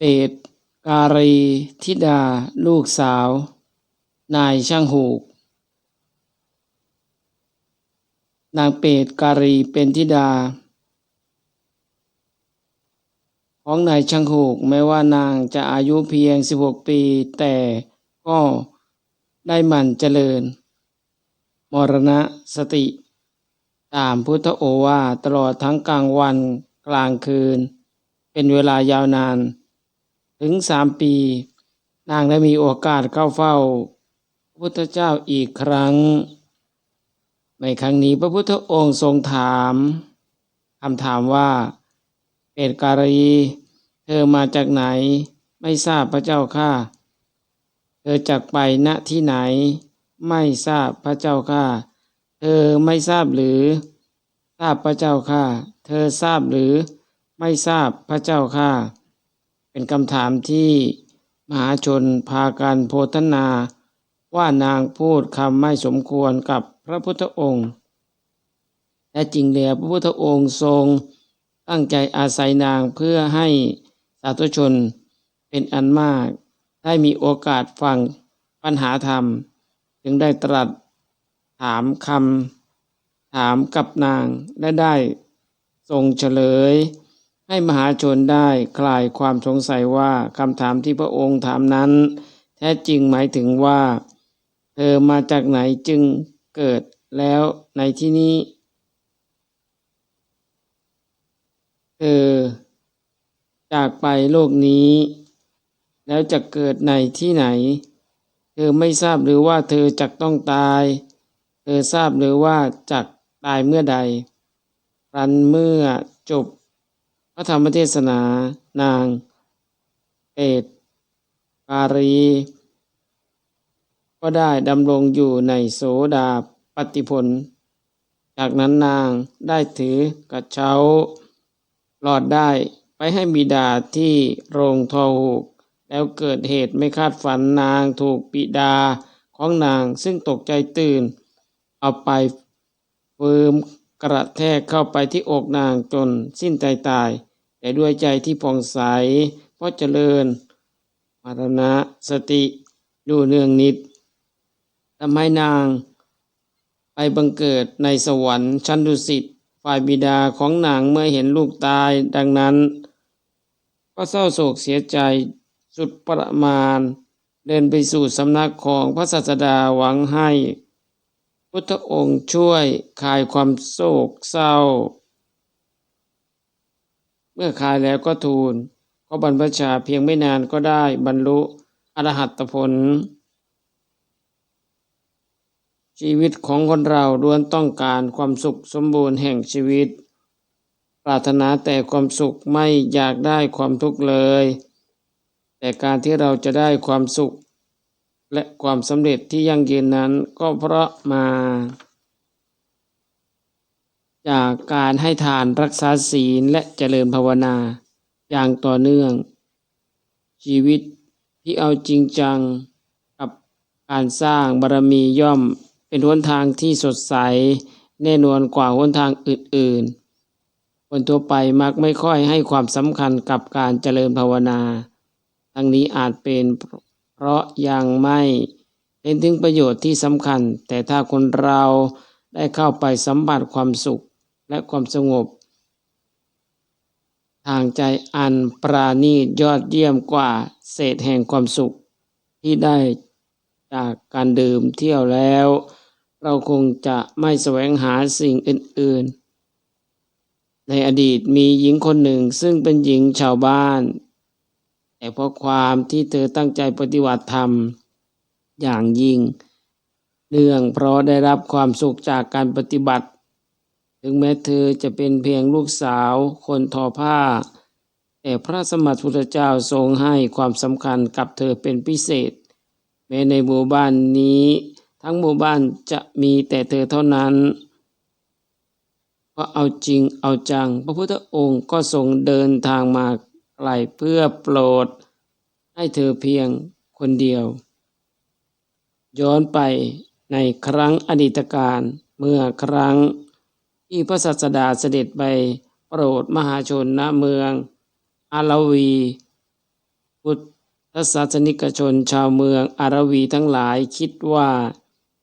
เปต การี ธิดา ลูกสาว นายช่างหูก นางเปต การี เป็นธิดา ของนายช่างหูก แม้ว่านางจะอายุเพียง 16 ปี แต่ก็ได้หมั่นเจริญ มรณะสติ ตามพุทธโอวาตลอดทั้งกลางวันกลางคืน เป็นเวลายาวนาน ถึงสามปี นางได้มีโอกาสเข้าเฝ้า พระพุทธเจ้าอีกครั้ง ในครั้งนี้พระพุทธองค์ทรงถามคำถามว่าเปตการีเธอมาจากไหน ไม่ทราบพระเจ้าข้าเธอจากไปณที่ไหน ไม่ทราบพระเจ้าข้าเธอไม่ทราบหรือ ทราบพระเจ้าข้าเธอทราบหรือ ไม่ทราบพระเจ้าข้า เป็นคำถามที่มหาชนพากันโพธนา ว่านางพูดคำไม่สมควรกับพระพุทธองค์แต่จริงแล้วพระพุทธองค์ทรงตั้งใจอาศัยนางเพื่อให้สาธุชนเป็นอันมาก ได้มีโอกาสฟังปัญหาธรรม จึงได้ตรัสถามคำถามกับนางและได้ทรงเฉลย ให้มหาชนได้คลายความสงสัยว่าคำถามที่พระองค์ถามนั้น แท้จริงหมายถึงว่า เธอมาจากไหนจึงเกิดแล้วในที่นี้ เธอจากไปโลกนี้ แล้วจะเกิดในที่ไหน เธอไม่ทราบหรือว่าเธอจักต้องตาย เธอทราบหรือว่าจักตายเมื่อใดรันเมื่อจบ พระธรรมเทศนานางเอตการี ก็ได้ดำรงอยู่ในโสดาปฏิผลจากนั้นนางได้ถือกระเช้าหลอดได้ไปให้บิดาที่โรงทอหูก แล้วเกิดเหตุไม่คาดฝันนางถูกปิดาของนางซึ่งตกใจตื่น เอาไปฟืมกระแทกเข้าไปที่อกนางจนสิ้นใจตาย แต่ด้วยใจที่ผ่องใสเพราะเจริญมารณะสติดูเนืองนิดทำให้นางไปบังเกิดในสวรรค์ชั้นดุสิตฝ่ายบิดาของนางเมื่อเห็นลูกตายดังนั้น ก็เศร้าโศกเสียใจสุดประมาณ เดินไปสู่สำนักของพระศาสดาหวังให้ พุทธองค์ช่วยคลายความโศกเศร้า เมื่อคายแล้วก็ทูลก็บรรพชาเพียงไม่นานก็ได้บรรลุอรหัตผล ชีวิตของคนเราล้วนต้องการความสุขสมบูรณ์แห่งชีวิต ปรารถนาแต่ความสุขไม่อยากได้ความทุกข์เลย แต่การที่เราจะได้ความสุข และความสำเร็จที่ยั่งยืนนั้นก็เพราะมา จากการให้ทานรักษาศีลและเจริญภาวนาอย่างต่อเนื่อง ชีวิตที่เอาจริงจังกับการสร้างบารมีย่อมเป็นหนทางที่สดใส แน่นอนกว่าหนทางอื่นๆ คนทั่วไปมักไม่ค่อยให้ความสำคัญกับการเจริญภาวนา ทั้งนี้อาจเป็นเพราะยังไม่เห็นถึงประโยชน์ที่สำคัญ แต่ถ้าคนเราได้เข้าไปสัมผัสความสุข และความสงบ ทางใจอันปราณีตยอดเยี่ยมกว่าเศษแห่งความสุข ที่ได้จากการดื่มเที่ยวแล้ว เราคงจะไม่แสวงหาสิ่งอื่น ๆ ในอดีตมีหญิงคนหนึ่งซึ่งเป็นหญิงชาวบ้าน แต่เพราะความที่เธอตั้งใจปฏิบัติธรรม อย่างยิ่งเนื่องเพราะได้รับความสุขจากการปฏิบัติ ถึงแม้เธอจะเป็นเพียงลูกสาวคนทอผ้า แต่พระสมมาพุทธเจ้าทรงให้ความสำคัญกับเธอเป็นพิเศษ แม้ในหมู่บ้านนี้ ทั้งหมู่บ้านจะมีแต่เธอเท่านั้นเพราะเอาจริงเอาจัง พระพุทธองค์ก็ทรงเดินทางมาไกลเพื่อโปรด ให้เธอเพียงคนเดียว ย้อนไปในครั้งอดีตการเมื่อครั้ง ที่พระศาสดาเสด็จไปโปรดมหาชนณเมืองอาลาวี พุทธศาสนิกชนชาวเมืองอารวีทั้งหลายคิดว่า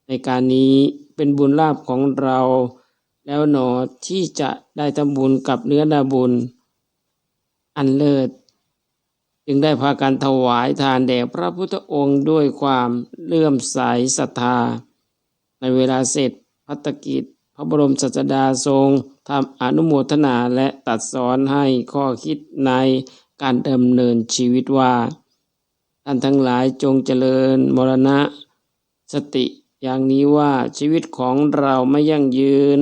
ในการนี้เป็นบุญลาภของเรา แล้วหนอที่จะได้ทำบุญกับเนื้อนาบุญ อันเลิศจึงได้พากันถวายทานแด่พระพุทธองค์ด้วยความเลื่อมใสศรัทธา ในเวลาเสร็จพัตกิจ พระบรมศาสดาทรงทำอนุโมทนาและตัดสอนให้ข้อคิดในการดำเนินชีวิตว่าท่านทั้งหลายจงเจริญมรณะ สติอย่างนี้ว่าชีวิตของเราไม่ยั่งยืน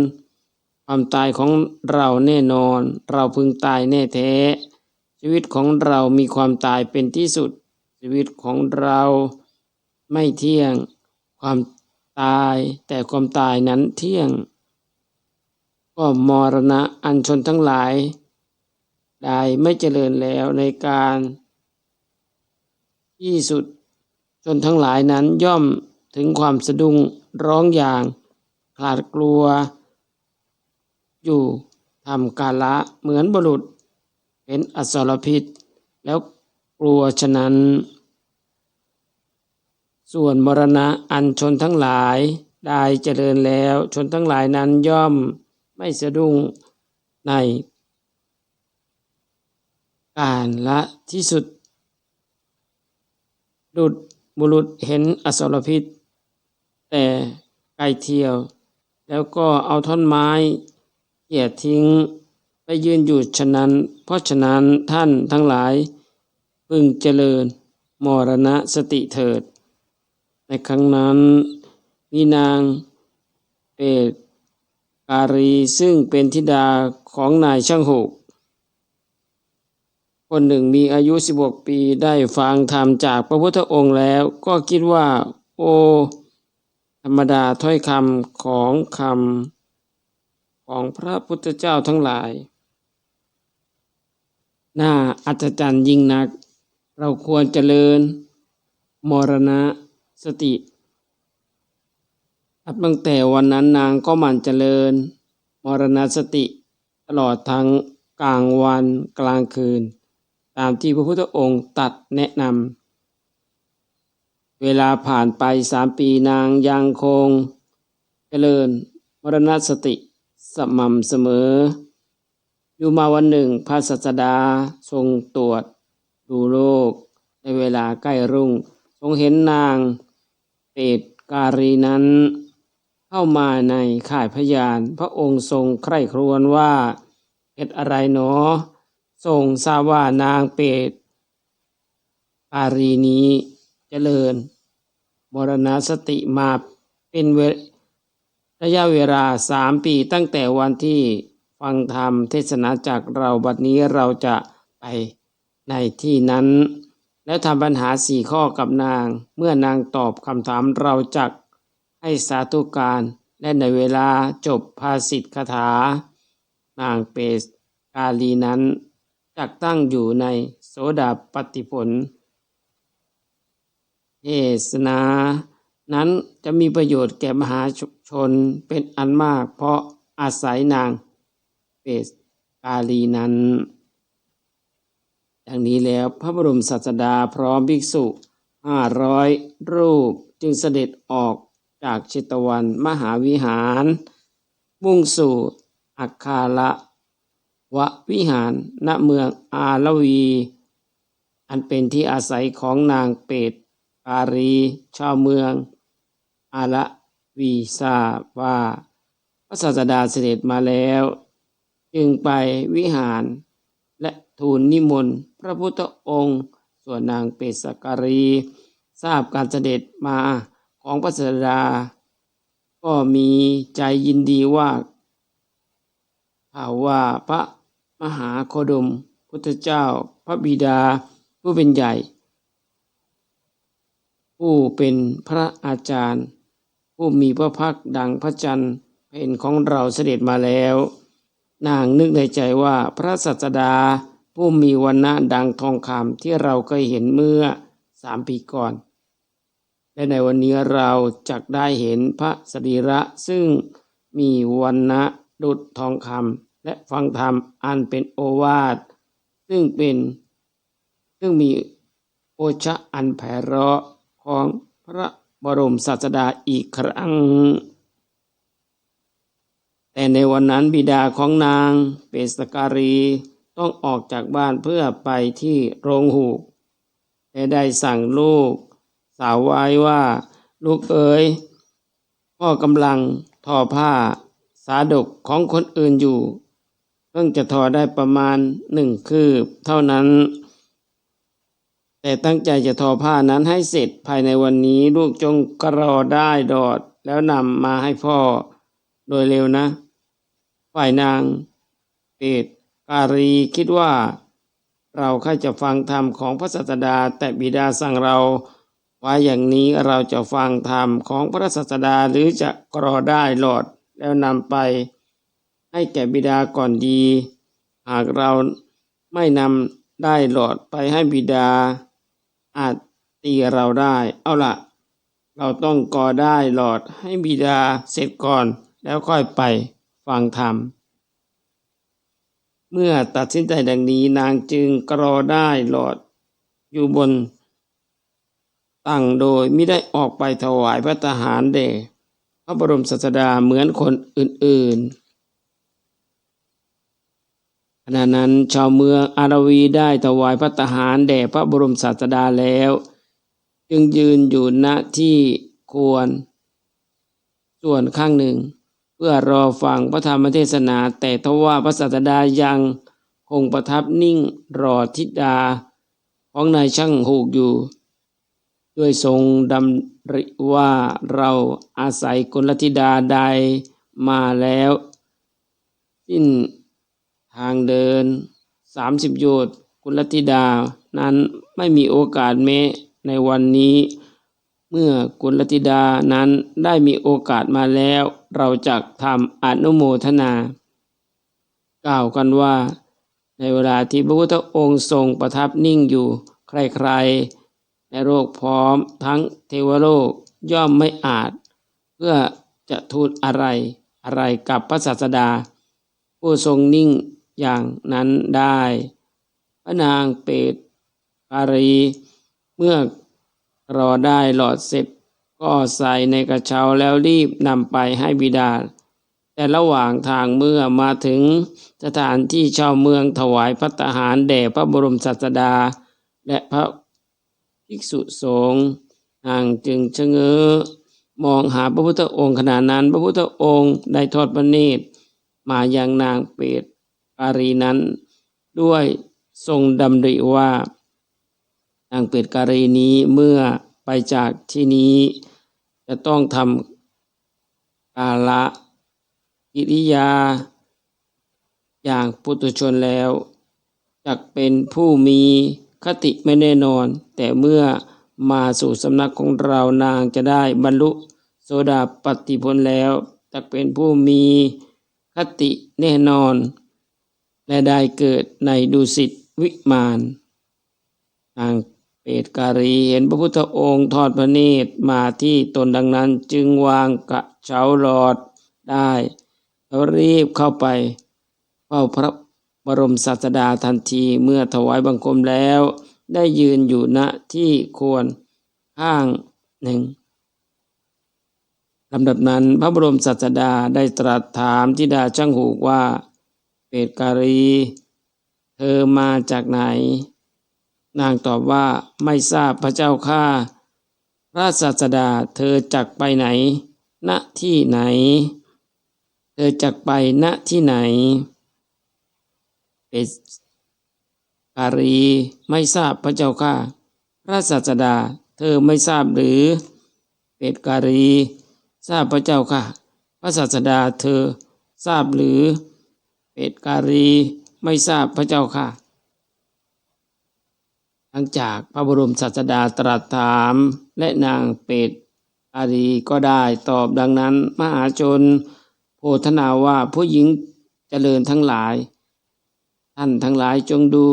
ความตายของเราแน่นอน เราพึงตายแน่แท้ ชีวิตของเรามีความตายเป็นที่สุด ชีวิตของเราไม่เที่ยง ความตายแต่ความตายนั้นเที่ยง ก็มรณะอันชนทั้งหลาย ได้ไม่เจริญแล้วในการที่สุดชนทั้งหลายนั้นย่อมถึงความสะดุ้งร้องอย่างขลาดกลัว อยู่ทำกาละเหมือนบุรุษ เป็นอสรพิษ แล้วกลัวฉะนั้น ส่วนมรณะอันชนทั้งหลายได้เจริญแล้วชนทั้งหลายนั้นย่อม ไม่สะดุ้งในการละที่สุด ดุดบุรุษเห็นอสรพิษ แต่ไกลเที่ยว แล้วก็เอาท่อนไม้เขี่ยทิ้งไปยืนอยู่ฉะนั้น เพราะฉะนั้นท่านทั้งหลายพึงเจริญมรณะสติเถิด ในครั้งนั้นมีนางเปต การีซึ่งเป็นธิดาของนายช่างหก คนหนึ่งมีอายุ16ปีได้ฟังธรรมจากพระพุทธองค์แล้ว ก็คิดว่า โอ ธรรมดาถ้อยคำของคำของพระพุทธเจ้าทั้งหลาย น่าอัศจรรย์ยิ่งนัก เราควรเจริญ มรณะสติับตั้งแต่วันนั้นนางก็หมั่นเจริญ มรณสติตลอดทั้งกลางวันกลางคืน ตามที่พระพุทธองค์ตัดแนะนำเวลาผ่านไปสามปีนางยังคง เจริญมรณสติสม่ำเสมอ อยู่มาวันหนึ่งพระสัสดาทรงตรวจดูโลก ในเวลาใกล้รุ่ง ทรงเห็นนางเปตการีนั้น เข้ามาในข่ายพยาน พระองค์ทรงใคร่ครวญว่าเหตุอะไรหนอ ทรงทราบว่านางเปตการีนี้เจริญ มรณสติมาเป็นเวระยะเวลาสามปีตั้งแต่วันที่ฟังธรรมเทศนาจากเราบัดนี้เราจะไปในที่นั้น แล้วทำปัญหาสี่ข้อกับนาง เมื่อนางตอบคำถามเราจัก ให้สาธุการและในเวลาจบภาสิทธคาถานางเปสกาลีนั้นจักตั้งอยู่ในโสดาปฏิผลเทศนา นั้นจะมีประโยชน์แก่มหาชนเป็นอันมาก เพราะอาศัยนางเปสกาลีนั้นดังนี้แล้วพระบรมศาสดาพร้อมภิกษุห้าร้อยรูปจึงเสด็จออก จากชิตวันมหาวิหาร มุ่งสู่อัคคาละวะวิหารณเมืองอาลวี อันเป็นที่อาศัยของนางเปตการี ชาวเมือง อาละวีทราบว่าพระศาสดาเสด็จมาแล้ว จึงไปวิหาร และทูลนิมนต์พระพุทธองค์ ส่วนนางเปตสการี ทราบการเสด็จมา ของพระศาสดา ก็มีใจยินดีว่าข่าวว่าพระมหาโคดม พุทธเจ้าพระบิดาผู้เป็นใหญ่ ผู้เป็นพระอาจารย์ ผู้มีพระพักดังพระจันทร์เป็นของเราเสด็จมาแล้ว นางนึกในใจว่าพระสัสดาผู้มีวันณะดังทองคำที่เราเคยเห็นเมื่อสามปีก่อน และในวันนี้เราจักได้เห็นพระสรีระซึ่งมีวันณะดุจทองคำและฟังธรรมอันเป็นโอวาท ซึ่งเป็น ซึ่งมีโอชะอันไพเราะของพระบรมศาสดาอีกครั้ง แต่ในวันนั้นบิดาของนางเปสการีต้องออกจากบ้านเพื่อไปที่โรงหูกและได้สั่งลูก สาวไว้ว่า ลูกเอ๋ยพ่อกำลังทอผ้าสาดกของคนอื่นอยู่ เพิ่งจะทอได้ประมาณหนึ่งคืบเท่านั้น แต่ตั้งใจจะทอผ้านั้นให้เสร็จภายในวันนี้ลูกจงกรอได้ดอดแล้วนำมาให้พ่อโดยเร็วนะ ฝ่ายนางเปตการีคิดว่า เราแค่จะฟังธรรมของพระศาสดาแต่บิดาสั่งเรา ว่าอย่างนี้เราจะฟังธรรมของพระศาสดาหรือจะกรอได้หลอดแล้วนำไป ให้แก่บิดาก่อนดี หากเราไม่นำได้หลอดไปให้บิดา อาจตีเราได้ เอาละเราต้องกอได้หลอดให้บิดาเสร็จก่อนแล้วค่อยไปฟังธรรม เมื่อตัดสินใจดังนี้นางจึงกรอได้หลอดอยู่บน ตั้งโดยไม่ได้ออกไปถวายพระทหารแด่พระบรมศาสดาเหมือนคนอื่นๆขณะนั้นชาวเมืองอารวีได้ถวายพระทหารแด่พระบรมศาสดาแล้ว จึงยืนอยู่ณที่ควร ส่วนข้างหนึ่ง เพื่อรอฟังพระธรรมเทศนา แต่ทว่าพระศาสดายังคงประทับนิ่งรอทิดาของนายช่างหูกอยู่ ด้วยทรงดำริว่าเราอาศัยกุลธิดาใดมาแล้วสิ้นทางเดินสามสิบโยชน์กุลธิดานั้นไม่มีโอกาสแม้ในวันนี้ เมื่อกุลธิดานั้นได้มีโอกาสมาแล้ว เราจะทำอนุโมทนา กล่าวกันว่า ในเวลาที่พระพุทธองค์ทรงประทับนิ่งอยู่ใครๆ ในโลกพร้อมทั้งเทวโลกย่อมไม่อาจ เพื่อจะทูลอะไรอะไรกับพระศาสดา ผู้ทรงนิ่งอย่างนั้นได้ พระนางเปตการี เมื่อรอได้หลอดเสร็จ ก็ใส่ในกระเช้าแล้วรีบนำไปให้บิดา แต่ระหว่างทางเมื่อมาถึงสถานที่ชาวเมืองถวายพระทหารแด่พระบรมศาสดา และพระ ภิกษุสงฆ์นางจึงชะเง้อมองหาพระพุทธองค์ขณะนั้น พระพุทธองค์ได้ทอดพระเนตรมายังนางเปตการีนั้น ด้วยทรงดำริว่า นางเปตการีนี้เมื่อไปจากที่นี้ จะต้องทำกาละกิริยา อย่างปุถุชนแล้วจักเป็นผู้มี คติไม่แน่นอน แต่เมื่อมาสู่สำนักของเรานางจะได้บรรลุโสดาปฏิผลแล้วจักเป็นผู้มีคติแน่นอน และได้เกิดในดุสิตวิมานนางเปตการีเห็นพระพุทธองค์ทอดพระเนตรมาที่ตนดังนั้นจึงวางกระเช้าหลอดได้แล้วรีบเข้าไปเฝ้าพระ บรมศาสดาทันทีเมื่อถวายบังคมแล้ว ได้ยืนอยู่ณที่ควรข้างหนึ่งลำดับนั้นพระบรมศาสดาได้ตรัสถามทิดาช่างหูกว่าเปตการี เธอมาจากไหน นางตอบว่าไม่ทราบพระเจ้าข้าพระศาสดาเธอจักไปไหน ณที่ไหน เธอจักไปณที่ไหน เปตการีไม่ทราบพระเจ้าข้าพระศาสดา เธอไม่ทราบหรือเปตการี ทราบพระเจ้าค่ะ พระศาสดาเธอทราบหรือเปตการีไม่ทราบพระเจ้าค่ะ หลังจากพระบรมศาสดาตรัสถามและนางเปตอารีก็ได้ตอบดังนั้น มหาชน โพธนาว่าผู้หญิงเจริญทั้งหลาย ท่านทั้งหลายจงดู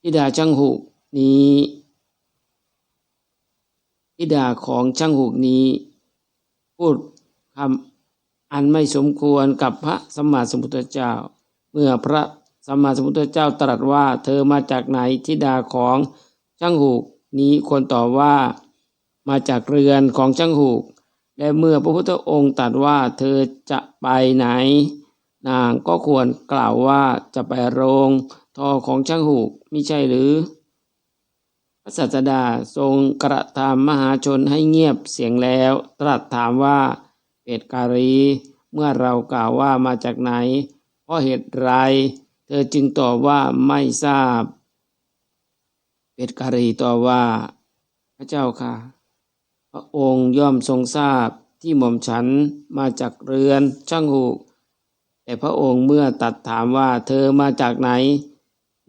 ทิดาช่างหูกนี้ทิดาของช่างหูกนี้ พูดคำอันไม่สมควรกับพระสัมมาสัมพุทธเจ้า เมื่อพระสัมมาสัมพุทธเจ้าตรัสว่าเธอมาจากไหนทิดาของช่างหูกนี้ควรตอบว่ามาจากเรือนของช่างหูก และเมื่อพระพุทธองค์ตรัสว่าเธอจะไปไหน นางก็ควรกล่าวว่าจะไปโรงทอของช่างหูกมิใช่หรือ พระศาสดาทรงกระทำมหาชนให้เงียบเสียงแล้ว ตรัสถามว่าเปตการี เมื่อเรากล่าวว่ามาจากไหน เพราะเหตุไร เธอจึงตอบว่าไม่ทราบ เปตการีตอบว่า พระเจ้าค่ะ พระองค์ย่อมทรงทราบที่หม่อมฉันมาจากเรือนช่างหูก แต่พระองค์เมื่อตัดถามว่าเธอมาจากไหน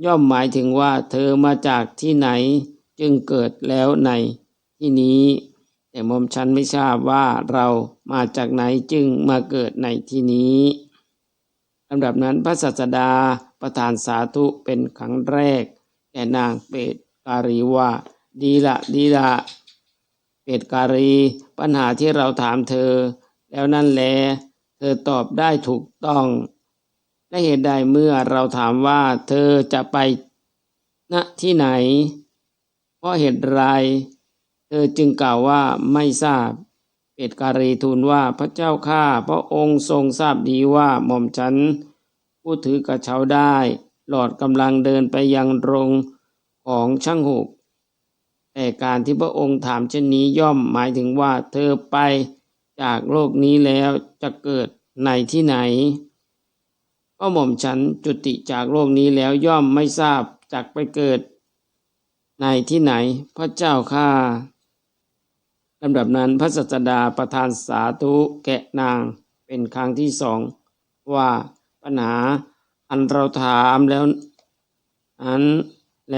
ย่อมหมายถึงว่าเธอมาจากที่ไหน จึงเกิดแล้วในที่นี้ แต่หม่อมฉันไม่ทราบว่าเรามาจากไหนจึงมาเกิดในที่นี้ลำดับนั้นพระศาสดาประทานสาธุเป็นครั้งแรก แก่นางเปตการีว่า ดีละดีละเปตการี ปัญหาที่เราถามเธอ แล้วนั่นแหละ เธอตอบได้ถูกต้องและเหตุใดเมื่อเราถามว่า เธอจะไปณที่ไหน เพราะเหตุไร เธอจึงกล่าวว่าไม่ทราบเปตการีทูลว่าพระเจ้าข้าพระองค์ทรงทราบดีว่าหม่อมฉันผู้ถือกระเช้าได้ หลอดกำลังเดินไปยังโรงของช่างหูกแต่การที่พระองค์ถามเช่นนี้ย่อมหมายถึงว่าเธอไป จากโลกนี้แล้วจะเกิดในที่ไหน ก็หม่อมฉันจุติจากโลกนี้แล้วย่อมไม่ทราบจักไปเกิด ในที่ไหนพระเจ้าข้าลำดับนั้นพระสัสดาประทานสาธุแกะนางเป็นครั้งที่สองว่าปัญหาอันเราถามแล้วอันแล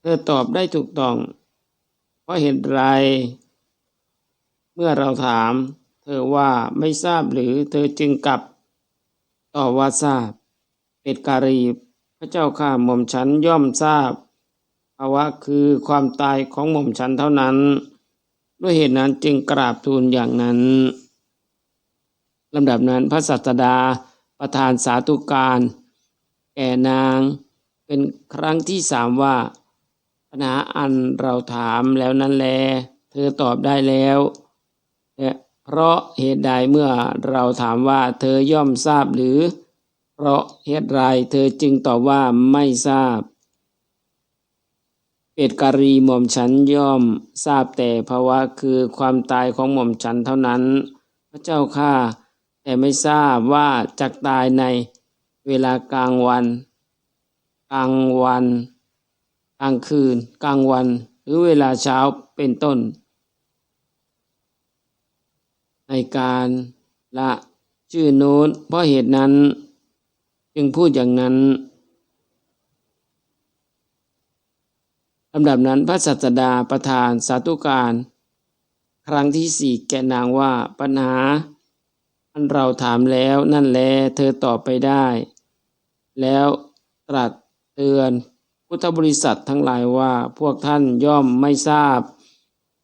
เธอตอบได้ถูกต้อง เพราะเหตุไร เมื่อเราถาม เธอว่าไม่ทราบหรือเธอจึงกลับตอบว่าทราบ เป็ดการีพระเจ้าข้าหม่อมฉันย่อมทราบภาวะคือความตายของหม่อมฉันเท่านั้น ด้วยเหตุนั้นจึงกราบทูลอย่างนั้นลำดับนั้นพระสัสดาประทานสาธุการ แก่นางเป็นครั้งที่สามว่าปัญหาอันเราถามแล้วนั้นแล เธอตอบได้แล้ว และเพราะเหตุใดเมื่อเราถามว่าเธอย่อมทราบหรือ เพราะเหตุไรเธอจึงตอบว่าไม่ทราบ เปตการีหม่อมฉันย่อมทราบแต่ภาวะคือความตายของหม่อมฉันเท่านั้น พระเจ้าข้าแต่ไม่ทราบว่าจักตายในเวลากลางวัน กลางวัน กลางคืน กลางวัน หรือเวลาเช้าเป็นต้น ในการละชื่อโน้นเพราะเหตุนั้น จึงพูดอย่างนั้นลำดับนั้นพระสัสดาประทานสาธุการ ครั้งที่สี่แก่นางว่าปัญหา อันเราถามแล้วนั่นแลเธอตอบไปได้ แล้วตรัสเตือนพุทธบริษัททั้งหลายว่าพวกท่านย่อมไม่ทราบ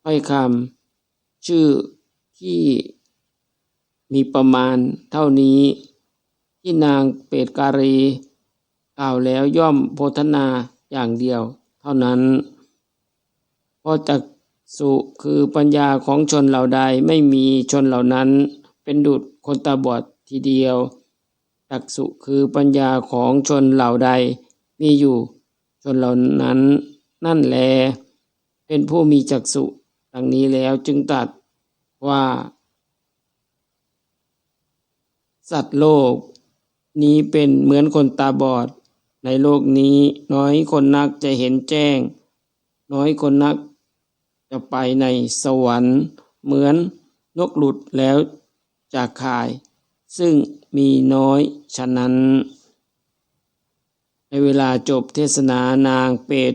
ถ้อยคำชื่อ ที่มีประมาณเท่านี้ ที่นางเปตการีกล่าวแล้วย่อมโพธนาอย่างเดียวเท่านั้นเพราะจักสุคือปัญญาของชนเหล่าใดไม่มีชนเหล่านั้น เป็นดุจคนตาบอดทีเดียวจักสุคือปัญญาของชนเหล่าใด มีอยู่ชนเหล่านั้น นั่นแล เป็นผู้มีจักสุดังนี้แล้วจึงตัด ว่า สัตว์โลก นี้เป็นเหมือนคนตาบอด ในโลกนี้น้อยคนนักจะเห็นแจ้ง น้อยคนนักจะไปในสวรรค์เหมือนนกหลุดแล้วจากข่าย ซึ่งมีน้อยฉะนั้น ในเวลาจบเทศนานางเปต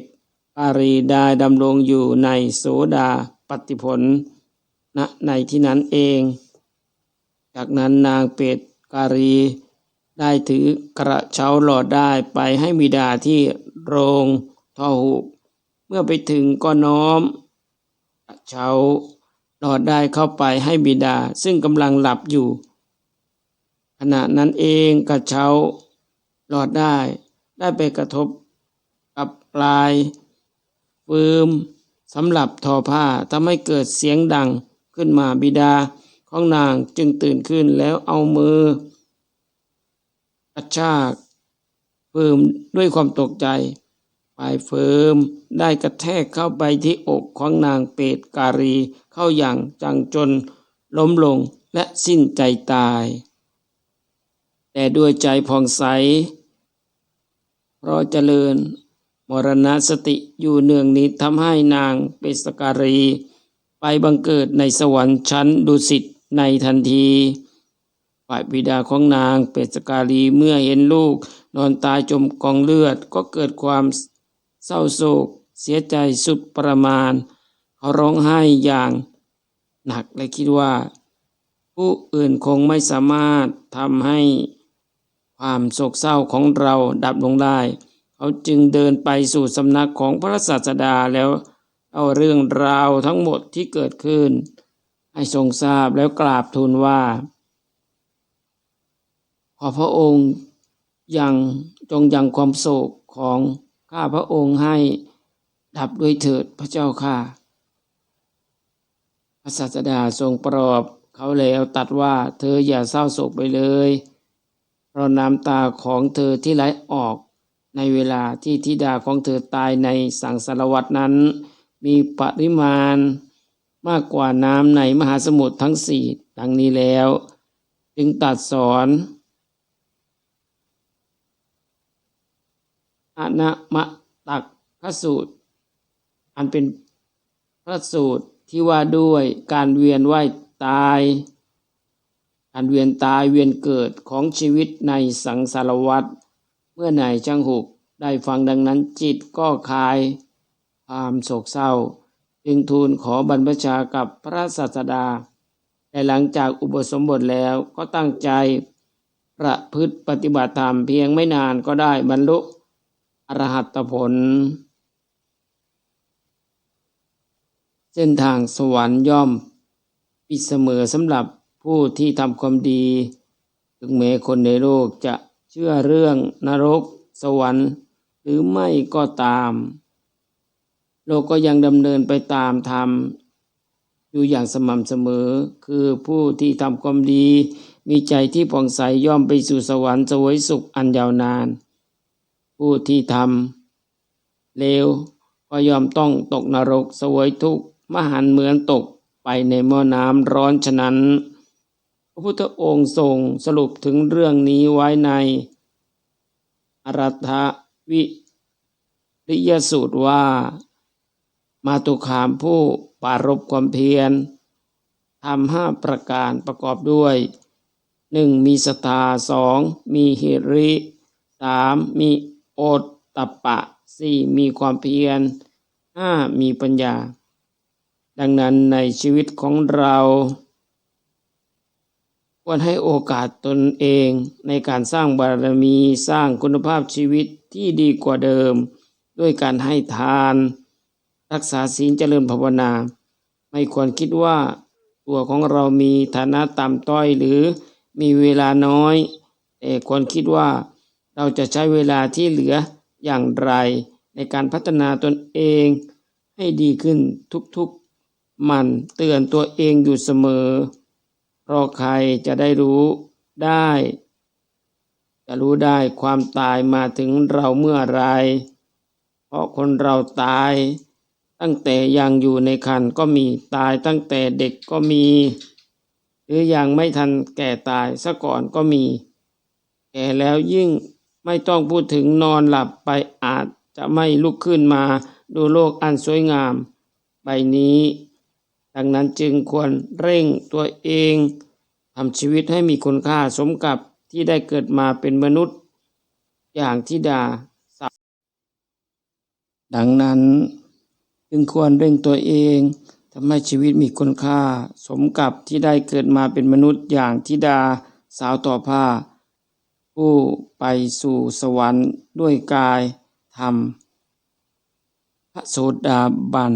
ปารีได้ดำรงอยู่ในโสดาปฏิผล ณในที่นั้นเอง จากนั้นนางเปตการี ได้ถือกระเช้าหลอดได้ไปให้บิดาที่โรงทอหูเมื่อไปถึงก็น้อมกระเช้าหลอดได้เข้าไปให้บิดาซึ่งกำลังหลับอยู่ ขณะนั้นเองกระเช้าหลอดได้ได้ไปกระทบกับปลายฟืมสำหรับทอผ้าทำให้เกิดเสียงดัง ขึ้นมาบิดาของนางจึงตื่นขึ้นแล้วเอามือกระชากฟืมด้วยความตกใจปลายเฟิมได้กระแทกเข้าไปที่อกของนางเปตการีเข้าอย่างจังจนล้มลงและสิ้นใจตาย แต่ด้วยใจผ่องใส เพราะเจริญมรณสติอยู่เนืองนิดทำให้นางเปตการี ไปบังเกิดในสวรรค์ชั้นดุสิตในทันทีฝ่ายบิดาของนางเปตสการีเมื่อเห็นลูก นอนตายจมกองเลือดก็เกิดความเศร้าโศก เสียใจสุดประมาณ เขาร้องไห้อย่างหนักและคิดว่า ผู้อื่นคงไม่สามารถทำให้ความโศกเศร้าของเราดับลงได้ เขาจึงเดินไปสู่สำนักของพระศาสดาแล้ว เอาเรื่องราวทั้งหมดที่เกิดขึ้น ให้ทรงทราบแล้วกราบทูลว่า ขอพระองค์ยังจงยังความโศกของข้าพระองค์ให้ดับด้วยเถิดพระเจ้าค่ะพระศาสดาทรงปลอบเขาแล้วตัดว่าเธออย่าเศร้าโศกไปเลย เพราะน้ำตาของเธอที่ไหลออกในเวลาที่ธิดาของเธอตายในสังสารวัตนั้น มีปริมาณมากกว่าน้ำในมหาสมุทรทั้งสี่ดังนี้แล้ว จึงตัดสอนอนะมะตักพระสูตร อันเป็นพระสูตรที่ว่าด้วยการเวียนว่ายตาย การเวียนตายเวียนเกิดของชีวิตในสังสารวัฏเมื่อนายช่างหุกได้ฟังดังนั้นจิตก็คลาย ความโศกเศร้า จึงทูลขอบรรพชากับพระศาสดา แต่หลังจากอุปสมบทแล้วก็ตั้งใจประพฤติปฏิบัติธรรมเพียงไม่นานก็ได้บรรลุอรหัตผล เส้นทางสวรรค์ย่อม ปิดเสมอสำหรับผู้ที่ทำความดี ถึงแม้คนในโลกจะเชื่อเรื่องนรกสวรรค์ หรือไม่ก็ตาม โลกก็ยังดำเนินไปตามธรรมอยู่อย่างสม่ำเสมอ คือผู้ที่ทำความดี มีใจที่ผ่องใสย่อมไปสู่สวรรค์สวยสุขอันยาวนาน ผู้ที่ทำเลวก็ยอมต้องตกนรกสวยทุกข์มหันเหมือนตกไปในหม้อน้ำร้อนฉะนั้น พระพุทธองค์ทรงสรุปถึงเรื่องนี้ไว้ใน อรัฐวิริยสูตรว่า มาตุคามผู้ปรารบความเพียรทำห้าประการประกอบด้วยหนึ่งมีสตาสองมีหิริสามมีโอตตปปะสี่มีความเพียรห้ามีปัญญา ดังนั้นในชีวิตของเรา ควรให้โอกาสตนเองในการสร้างบารมีสร้างคุณภาพชีวิตที่ดีกว่าเดิม ด้วยการให้ทาน รักษาศีลเจริญภาวนา ไม่ควรคิดว่าตัวของเรามีฐานะต่ำต้อยหรือมีเวลาน้อย แต่ควรคิดว่าเราจะใช้เวลาที่เหลืออย่างไร ในการพัฒนาตนเอง ให้ดีขึ้นทุกๆ มันเตือนตัวเองอยู่เสมอ เพราะใครจะได้รู้ได้ จะรู้ได้ความตายมาถึงเราเมื่อไร เพราะคนเราตาย ตั้งแต่ยังอยู่ในคันก็มีตายตั้งแต่เด็กก็มี หรือยังไม่ทันแก่ตายซะก่อนก็มี แก่แล้วยิ่งไม่ต้องพูดถึงนอนหลับไปอาจจะไม่ลุกขึ้นมาดูโลกอันสวยงามใบนี้ ดังนั้นจึงควรเร่งตัวเองทำชีวิตให้มีคุณค่าสมกับที่ได้เกิดมาเป็นมนุษย์ อย่างที่ดา ดังนั้น จึงควรเร่งตัวเองทำให้ชีวิตมีคุณค่า สมกับที่ได้เกิดมาเป็นมนุษย์อย่างธิดาสาวต่อผ้า ผู้ไปสู่สวรรค์ด้วยกายธรรมพระโสดาบัน